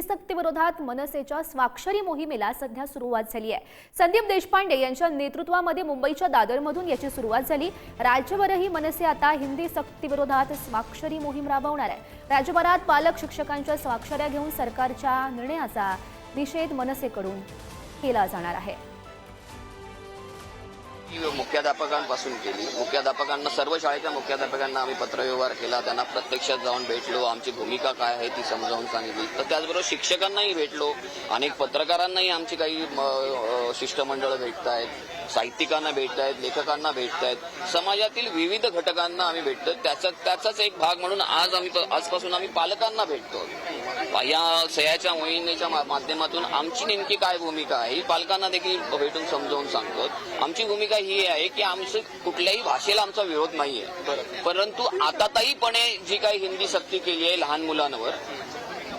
हिंदी विरोधात मनसेच्या स्वाक्षरी मोहिमेला सध्या सुरुवात झाली आहे. संदीप देशपांडे यांच्या नेतृत्वामध्ये मुंबईच्या दादरमधून याची सुरुवात झाली. राज्यभरही मनसे आता हिंदी सक्ती विरोधात स्वाक्षरी मोहीम राबवणार आहे. राज्यभरात पालक शिक्षकांच्या स्वाक्षऱ्या घेऊन सरकारच्या निर्णयाचा निषेध मनसेकडून केला जाणार आहे. ती मुख्याध्यापकांपासून केली. मुख्याध्यापकांना सर्व शाळेच्या मुख्याध्यापकांना आम्ही पत्रव्यवहार केला. त्यांना प्रत्यक्षात जाऊन भेटलो. आमची भूमिका काय आहे ती समजावून सांगितली. तर त्याचबरोबर शिक्षकांनाही भेटलो. अनेक पत्रकारांनाही आमची काही शिष्टमंडळ भेटत आहेत साहित्यिकांना भेटत आहेत लेखकांना भेटत आहेत समाजातील विविध घटकांना आम्ही भेटतो त्याचा त्याचाच एक भाग म्हणून आज आम्ही आजपासून आम्ही पालकांना भेटतो. या सह्याच्या मोहिमेच्या माध्यमातून आमची नेमकी काय भूमिका आहे ही पालकांना देखील भेटून समजावून सांगतो. आमची भूमिका ही आहे की आमचं कुठल्याही भाषेला आमचा विरोध नाहीये. परंतु आताताईपणे जी काही हिंदी सक्ती केली आहे लहान मुलांवर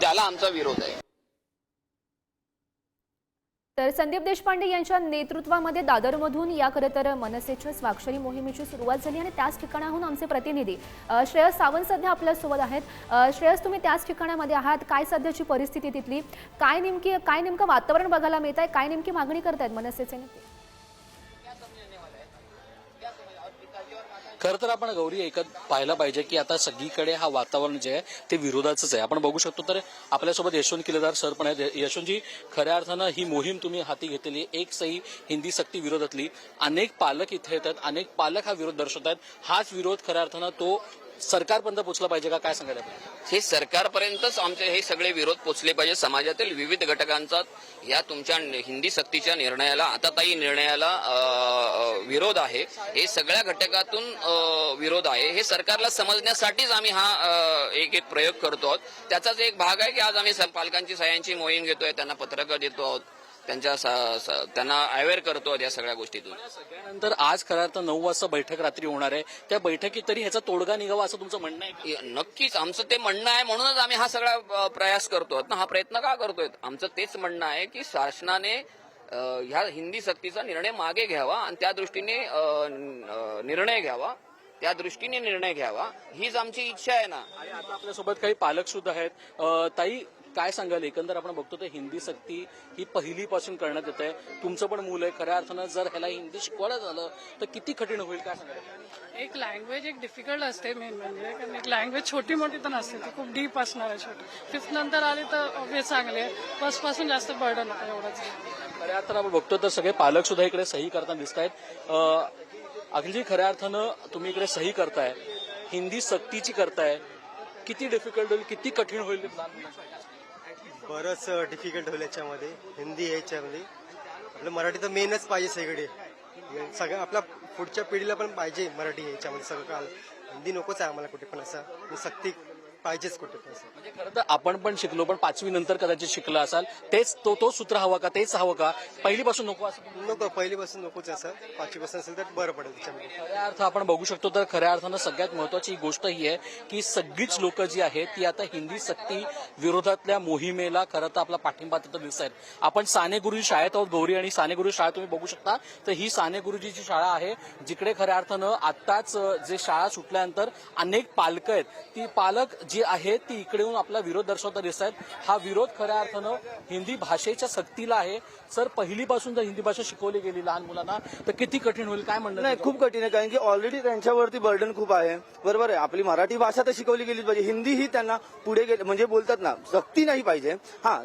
त्याला आमचा विरोध आहे. तर संदीप देशपांडे यांच्या नेतृत्वामध्ये दादरमधून या खरं तर मनसेच्या स्वाक्षरी मोहिमेची सुरुवात झाली आणि त्याच ठिकाणाहून आमचे प्रतिनिधी श्रेयस सावंत सध्या आपल्यासोबत आहेत. श्रेयस तुम्ही त्याच ठिकाणामध्ये आहात. काय सध्याची परिस्थिती तिथली? काय नेमकी काय नेमकं वातावरण बघायला मिळत आहे काय नेमकी मागणी करतायत मनसेचे नेते? खरं तर आपण गौरी ऐकत पाहायला पाहिजे की आता सगळीकडे हा वातावरण जे आहे ते विरोधाचंच आहे. आपण बघू शकतो तर आपल्यासोबत यशवंत किल्लेदार सर पण आहेत. यशवंतजी खऱ्या अर्थानं ही मोहीम तुम्ही हाती घेतलेली एक सही हिंदी सक्ती विरोधातली. अनेक पालक इथे येतात. अनेक पालक हा विरोध दर्शवत आहेत हाच विरोध खऱ्या अर्थानं तो सरकारपर्यंत पोचलं पाहिजे का? काय सांगायला हे सरकारपर्यंतच आमचे हे सगळे विरोध पोचले पाहिजे. समाजातील विविध घटकांचा या तुमच्या हिंदी सक्तीच्या निर्णयाला आता ताई निर्णयाला विरोध आहे. हे सगळ्या घटकातून विरोध आहे. हे सरकारला समजण्यासाठीच आम्ही हा एक एक प्रयोग करतो आहोत. त्याचाच एक भाग आहे की आज आम्ही स- पालकांची सह्यांची मोहीम घेतोय त्यांना पत्रकं देतो आहोत. त्यांच्या त्यांना अवेअर करतो या सगळ्या गोष्टीतून. सगळ्यानंतर आज खऱ्या अर्थ नऊ वाजता बैठक रात्री होणार आहे. त्या बैठकीत तरी ह्याचा तोडगा निघावा असं तुमचं म्हणणं आहे? नक्कीच. आमचं ते म्हणणं आहे म्हणूनच आम्ही हा सगळा प्रयास करतोय ना हा प्रयत्न का करतोय? आमचं तेच म्हणणं आहे की शासनाने ह्या हिंदी सक्तीचा निर्णय मागे घ्यावा आणि त्या दृष्टीने निर्णय घ्यावा. त्या दृष्टीने निर्णय घ्यावा. हीच आमची इच्छा आहे ना. आणि आता आपल्यासोबत काही पालक सुद्धा आहेत. ताई काय सांगाल? एकंदर आपण बघतो तर हिंदी सक्ती ही पहिलीपासून करण्यात येत आहे. तुमचं पण मूल आहे. खऱ्या अर्थानं जर ह्याला हिंदी शिकवायला झालं तर किती कठीण होईल काय सांगाल? एक लँग्वेज एक डिफिकल्ट असते मेन म्हणजे. कारण एक लँग्वेज छोटी मोठी तर नसते ती खूप डीप असणार आहे छोटी. फिफ्थ नंतर आली तर ऑब्विस चांगले फर्स्टपासून जास्त बर्डन होतं एवढंच. खऱ्या अर्थानं आपण बघतो तर सगळे पालक सुद्धा इकडे सही करताना दिसत आहेत. अखिलजी खऱ्या अर्थानं तुम्ही इकडे सही करताय. हिंदी सक्तीची करताय. किती डिफिकल्ट होईल किती कठीण होईल? बरंच डिफिकल्ट होईल याच्यामध्ये. हिंदी याच्यामध्ये. आपलं मराठी तर मेनच पाहिजे सगळे सगळं आपल्या पुढच्या पिढीला पण पाहिजे मराठी याच्यामध्ये सगळं काल हिंदी नकोच आहे आम्हाला कुठे पण असं. सक्ती पाहिजेच कुठे म्हणजे खरं तर आपण पण शिकलो पण पाचवी नंतर कदाचित शिकला असाल तेच तो तो सूत्र हवा का तेच हवं का? पहिलीपासून नको असं नको पहिलीपासून नकोच असं पाचवीपासून असेल तर बरं पडेल त्याच्यामध्ये खऱ्या अर्थ आपण बघू शकतो तर खऱ्या अर्थानं सगळ्यात महत्वाची गोष्ट ही आहे की सगळीच लोक जी आहेत ती आता हिंदी सक्ती विरोधातल्या मोहिमेला खरं तर आपला पाठिंबा तिथं दिसत आहेत. आपण साने गुरुजी शाळेत आहोत गौरी आणि साने गुरुजी शाळा तुम्ही बघू शकता. तर ही साने गुरुजीची शाळा आहे जिकडे खऱ्या अर्थानं आत्ताच जे शाळा सुटल्यानंतर अनेक पालक आहेत. ती पालक जी आहेत ती इकडे येऊन आपला विरोध दर्शवता दिसत आहेत. हा विरोध खऱ्या अर्थानं हिंदी भाषेच्या सक्तीला आहे. सर पहिलीपासून जर हिंदी भाषा शिकवली गेली लहान मुलांना तर किती कठीण होईल? काय म्हणणं नाही खूप कठीण आहे कारण की ऑलरेडी त्यांच्यावरती बर्डन खूप आहे. बरोबर आहे आपली मराठी भाषा तर शिकवली गेलीच पाहिजे. हिंदी ही त्यांना पुढे गेले म्हणजे बोलतात ना सक्ती नाही पाहिजे. हा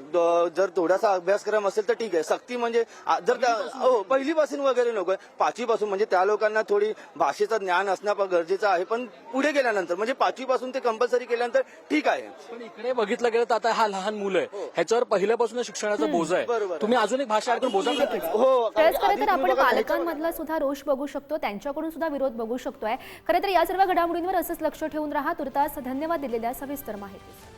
जर थोडासा अभ्यासक्रम असेल तर ठीक आहे. सक्ती म्हणजे जर त्या- हो पहिलीपासून वगैरे नको पाचवीपासून म्हणजे त्या लोकांना थोडी भाषेचं ज्ञान असणं गरजेचं आहे. पण पुढे गेल्यानंतर म्हणजे पाचवीपासून ते कंपल्सरी केल्यानंतर ठीक आहे. पण इकडे बघितलं गेलं तर आता हा लहान मुलं आहे. ह्याच्यावर पहिल्यापासून शिक्षणाचा बोजा आहे. बरोबर. तुम्ही अजून एक भाषा ऐकून बोजा? हो खरंच खरं आधी तर तुम्ही आपण पालकांमधला सुद्धा रोष बघू शकतो त्यांच्याकडून सुद्धा विरोध बघू शकतोय. खरं तर या सर्व घडामोडींवर असंच लक्ष ठेवून राहा. तुर्तास धन्यवाद दिलेल्या सविस्तर माहिती.